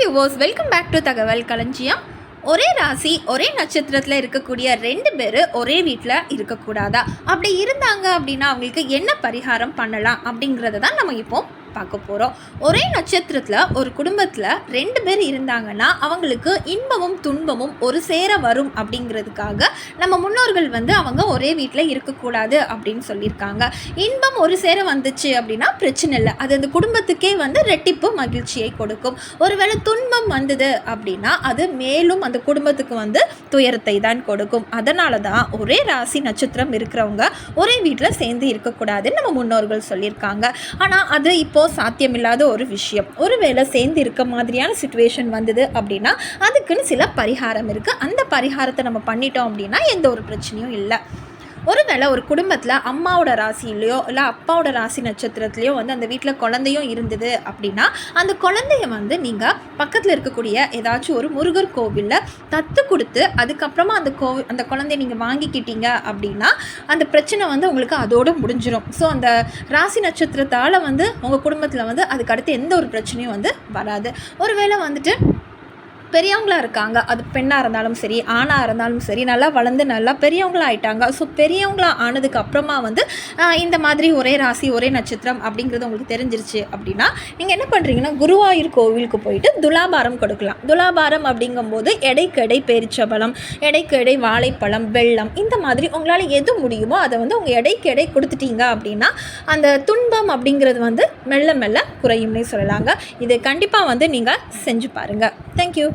Viewers welcome back to தகவல் களஞ்சியம் ஒரே ராசி ஒரே நட்சத்திரத்தில் இருக்கக்கூடிய ரெண்டு பேர் ஒரே வீட்டில் இருக்கக்கூடாதா? அப்படி இருந்தாங்க அப்படின்னா அவங்களுக்கு என்ன பரிகாரம் பண்ணலாம் அப்படிங்கிறத தான் நம்ம இப்போ பார்க்க போகிறோம் ஒரே நட்சத்திரத்தில் ஒரு குடும்பத்தில் ரெண்டு பேர் இருந்தாங்கன்னா அவங்களுக்கு இன்பமும் துன்பமும் ஒரு சேர வரும் அப்படிங்கிறதுக்காக நம்ம முன்னோர்கள் வந்து அவங்க ஒரே வீட்டில் இருக்கக்கூடாது அப்படின்னு சொல்லியிருக்காங்க. இன்பம் ஒரு சேர வந்துச்சு அப்படின்னா பிரச்சனை இல்லை. அது அந்த குடும்பத்துக்கே வந்து ரெட்டிப்பு மகிழ்ச்சியை கொடுக்கும். ஒருவேளை துன்பம் வந்தது அப்படின்னா அது மேலும் அந்த குடும்பத்துக்கு வந்து துயரத்தை தான் கொடுக்கும். அதனால தான் ஒரே ராசி நட்சத்திரம் இருக்கிறவங்க ஒரே வீட்டில் சேர்ந்து இருக்கக்கூடாதுன்னு நம்ம முன்னோர்கள் சொல்லியிருக்காங்க. ஆனால் அது இப்போ இப்போது சாத்தியமில்லாத ஒரு விஷயம். ஒருவேளை சேர்ந்து இருக்க மாதிரியான சுச்சுவேஷன் வந்தது அப்படின்னா அதுக்குன்னு சில பரிகாரம் இருக்குது அந்த பரிகாரத்தை நம்ம பண்ணிட்டோம் அப்படின்னா எந்த ஒரு பிரச்சனையும் இல்லை. ஒருவேளை ஒரு குடும்பத்தில் அம்மாவோட ராசியிலையோ இல்லை அப்பாவோட ராசி நட்சத்திரத்துலையோ வந்து அந்த வீட்டில் குழந்தையும் இருந்தது அப்படின்னா அந்த குழந்தைய வந்து நீங்கள் பக்கத்தில் இருக்கக்கூடிய ஏதாச்சும் ஒரு முருகர் கோவிலில் தத்து கொடுத்து அதுக்கப்புறமா அந்த கோவில் அந்த குழந்தைய நீங்கள் வாங்கிக்கிட்டீங்க அப்படின்னா அந்த பிரச்சனை வந்து உங்களுக்கு அதோடு முடிஞ்சிடும் ஸோ அந்த ராசி நட்சத்திரத்தால் வந்து உங்கள் குடும்பத்தில் வந்து அதுக்கு அடுத்து எந்த ஒரு பிரச்சனையும் வந்து வராது. ஒருவேளை வந்துட்டு பெரியவங்களா இருக்காங்க. அது பெண்ணாக இருந்தாலும் சரி ஆணாக இருந்தாலும் சரி நல்லா வளர்ந்து நல்லா பெரியவங்களா ஆயிட்டாங்க. ஸோ பெரியவங்களா ஆனதுக்கு அப்புறமா வந்து இந்த மாதிரி ஒரே ராசி ஒரே நட்சத்திரம் அப்படிங்கிறது உங்களுக்கு தெரிஞ்சிருச்சு அப்படின்னா நீங்கள் என்ன பண்ணுறீங்கன்னா குருவாயூர் கோவிலுக்கு போயிட்டு துலாபாரம் கொடுக்கலாம். துலாபாரம் அப்படிங்கும்போது எடைக்கு எடை பேரிச்சபலம் எடைக்கு எடை வாழைப்பழம் வெள்ளம் இந்த மாதிரி உங்களால் எது முடியுமோ அதை வந்து உங்கள் எடைக்கு எடை கொடுத்துட்டீங்க அப்படின்னா அந்த துன்பம் அப்படிங்கிறது வந்து மெல்ல மெல்ல குறையும்னே சொல்லலாங்க. இது கண்டிப்பாக வந்து நீங்கள் செஞ்சு பாருங்கள் தேங்க்யூ